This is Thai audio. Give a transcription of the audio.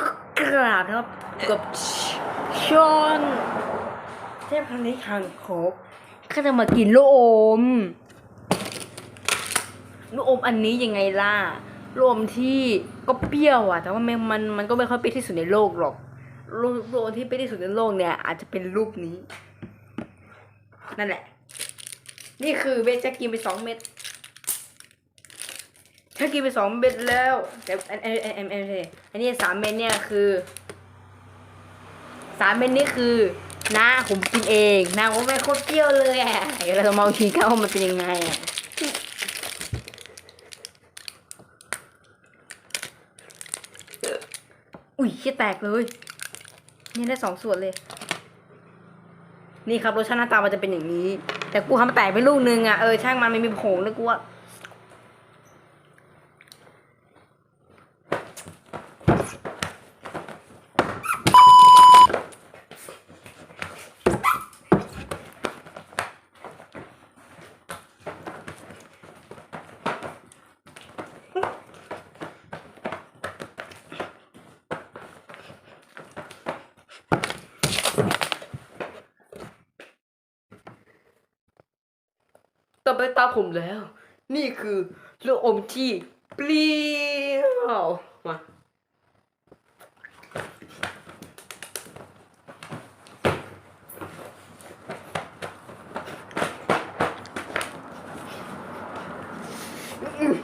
ก็กราบนะครับกับชอนเทพพันธิคังโคกก็จะมากินลูกอมลูกอมอันนี้ยังไงล่ะลูกอมที่ก็เปรี้ยวอะแต่ว่ามันมันมันก็ไม่ค่อยเปรี้ยวที่สุดในโลกหรอกลูกลูกอมที่เปรี้ยวที่สุดในโลกเนี่ย อาจจะเป็นรูปนี้ นั่นแหละ นี่คือเบสจะกินไปสองเม็ด ถ้ากินไปสองเม็ดแล้ว แต่อันอันอันอันอันอันนี้สามเม็ดเนี่ยคือสามเม็ดนี่คือน้าผมกินเองน้าผมไม่โคตรเปรี้ยวเลยอะเดี๋ยวเราจะมากินกันว่ามันเป็นยังไงอะอุ้ยเหี้แตกเลย นี่ได้สองส่วนเลย นี่ครับรสชาติหน้าตามันจะเป็นอย่างนี้ แต่กูทำมันแตกไปลูกนึงอะเออช่างมันไม่มีผงเลยกูว่า ต่อไปตาผมแล้ว นี่คือลูกอมที่เปลี่ยวมาอืม